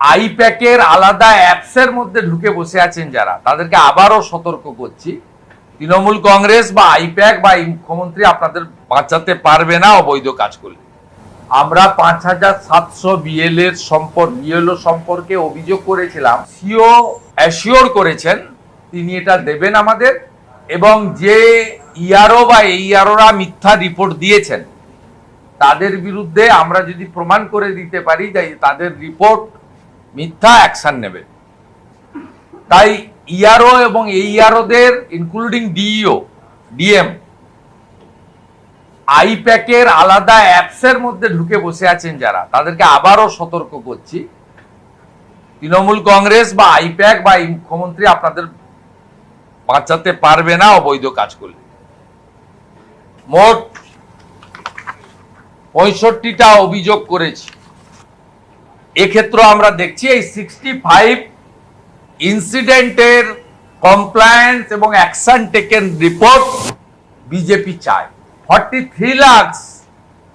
আইপ্যাকের আলাদা অ্যাপসের মধ্যে ঢুকে বসে আছেন যারা, তাদেরকে আবারও সতর্ক করছি। তৃণমূল কংগ্রেস বা আইপ্যাক বা এই মুখ্যমন্ত্রী আপনাদের বাঁচাতে পারবে না অবৈধ কাজ করলে। আমরা পাঁচ হাজার সাতশো বিএল এর সম্পর্ক বিএলও সম্পর্কে অভিযোগ করেছিলাম। সিও অ্যাসিওর করেছেন, তিনি এটা দেবেন আমাদের, এবং যে ইয়ারও বা এই ইয়ারোরা মিথ্যা রিপোর্ট দিয়েছেন, তাদের বিরুদ্ধে আমরা যদি প্রমাণ করে দিতে পারি যে তাদের রিপোর্ট মিথ্যা অ্যাকশন নেবে। তাই ইআরও এবং এই ইআরওদের ইনক্লুডিং ডিইও ডিএম আইপ্যাকের আলাদা অ্যাপসের মধ্যে ঢুকে বসে আছেন যারা। তাদেরকে আবারও সতর্ক করছি। তৃণমূল কংগ্রেস বা আইপ্যাক বা মুখ্যমন্ত্রী আপনাদের বাঁচাতে পারবে না অবৈধ কাজ করলে। মোট পঁয়ষট্টিটা অভিযোগ করেছি। এক্ষেত্রে আমরা দেখছি এই সিক্সটি ফাইভ ইনসিডেন্টের কমপ্লায়েন্স এবং অ্যাকশন টেকেন রিপোর্ট বিজেপি চায়। Forty three lakhs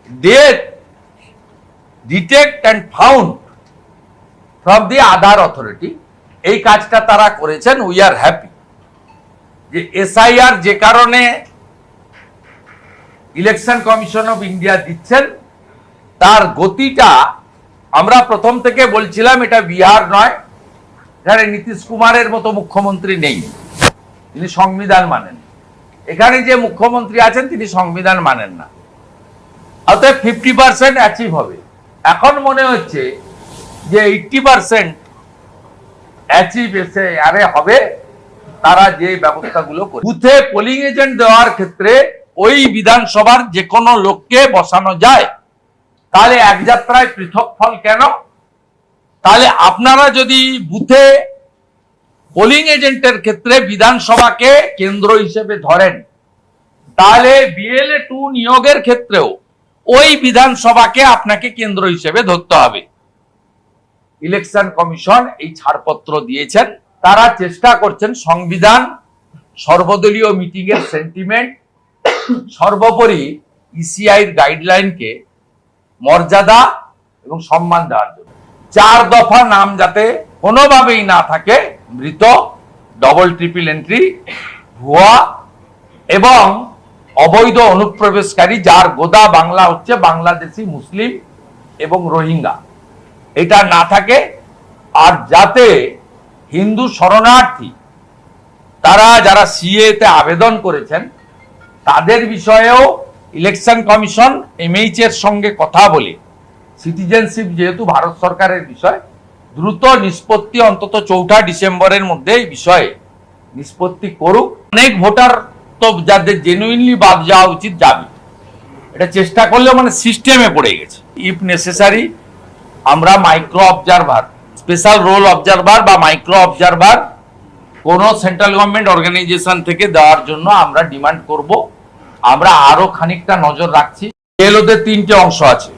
date detect and found from the Aadhaar authority এই কাজটা তারা করেছেন উই আর হ্যাপি যে এসআইআর যে কারণে ইলেকশন কমিশন অফ ইন্ডিয়া দিচ্ছেন, তার গতিটা আমরা প্রথম থেকে বলছিলাম এটা বিহার নয়। এখানে নীতিশ কুমারের মতো মুখ্যমন্ত্রী নেই। তিনি সংবিধান মানেন। এখানে যে মুখ্যমন্ত্রী আছেন, তিনি সংবিধান মানেন না। অতএব ফিফটি পার্সেন্ট অ্যাচিভ হবে। এখন মনে হচ্ছে যে এইটটি পার্সেন্ট অ্যাচিভ এসে, আরে হবে, তারা যে ব্যবস্থাগুলো করে। বুথে পোলিং এজেন্ট দেওয়ার ক্ষেত্রে ওই বিধানসভার যে কোনো লোককে বসানো যায়। তাহলে এক যাত্রায় পৃথক ফল কেন? তাহলে আপনারা যদি বুথে পোলিং এজেন্টের ক্ষেত্রে বিধানসভাকে কেন্দ্র হিসেবে ধরেন, তাহলে বিএলএ টু নিয়োগের ক্ষেত্রেও ওই বিধানসভাকে আপনাকে কেন্দ্র হিসেবে ধরতে হবে। ইলেকশন কমিশন এই ছাড়পত্র দিয়েছেন, তারা চেষ্টা করছেন সংবিধান, সর্বদলীয় মিটিং এর সেন্টিমেন্ট সর্বোপরি ইসিআইর গাইডলাইনকে মর্যাদা এবং সম্মান দেওয়ার জন্য। চার দফা নাম যাতে কোনোভাবেই না থাকে, মৃত ডবল ট্রিপল এন্ট্রি ভুয়া এবং অবৈধ অনুপ্রবেশকারী যার গোদা বাংলা হচ্ছে বাংলাদেশি, মুসলিম এবং রোহিঙ্গা। এটা না থাকে, আর যাতে হিন্দু শরণার্থী, তারা যারা সিএ তে আবেদন করেছেন, তাদের বিষয়েও ইলেকশন কমিশন এমএইচ এর সঙ্গে কথা বলে, সিটিজেনশিপ যেহেতু ভারত সরকারের বিষয়, দ্রুত নিষ্পত্তি অন্তত চৌঠা ডিসেম্বরের মধ্যে এই বিষয়ে নিষ্পত্তি করুক। অনেক ভোটার তো যাদের জেনুইনলি বাদ যাওয়া উচিত যাবে। এটা চেষ্টা করলে মানে সিস্টেমে পড়ে গেছে। ইফ নেসেসারি আমরা micro observer special roll observer বা মাইক্রো অবজারভার কোনো সেন্ট্রাল গভর্নমেন্ট অর্গানাইজেশন থেকে দেওয়ার জন্য আমরা ডিমান্ড করব। আমরা আরও খানিকটা নজর রাখছি। এলোদের তিনটে অংশ আছে।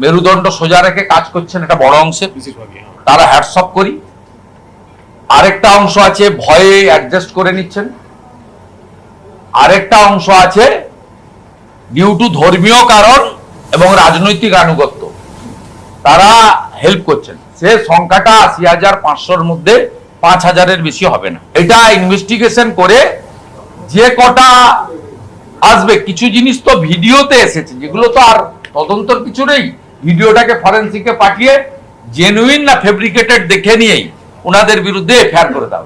মেরুদণ্ড সোজা রেখে কাজ করছেন এটা বড় অংশের তারা হ্যাটসঅপ করি। আরেকটা অংশ আছে, ভয়ে অ্যাডজাস্ট করে নিচ্ছেন। আরেকটা অংশ আছে, ডিউ টু ধর্মীয় কারণ এবং রাজনৈতিক আনুগত্য। তারা হেল্প করছেন। সে সংখ্যাটা আশি হাজার পাঁচশোর মধ্যে পাঁচ হাজারের বেশি হবে না। এটা ইনভেস্টিগেশন করে যে কটা আসবে। কিছু জিনিস তো ভিডিওতে এসেছে, যেগুলো তো আর তদন্তর কিছু নেই। ভিডিওটাকে ফরেন্সিকে পাঠিয়ে জেনুইন না ফেব্রিকেটেড দেখে নিয়েই ওনাদের বিরুদ্ধে এফআইআর করে দাও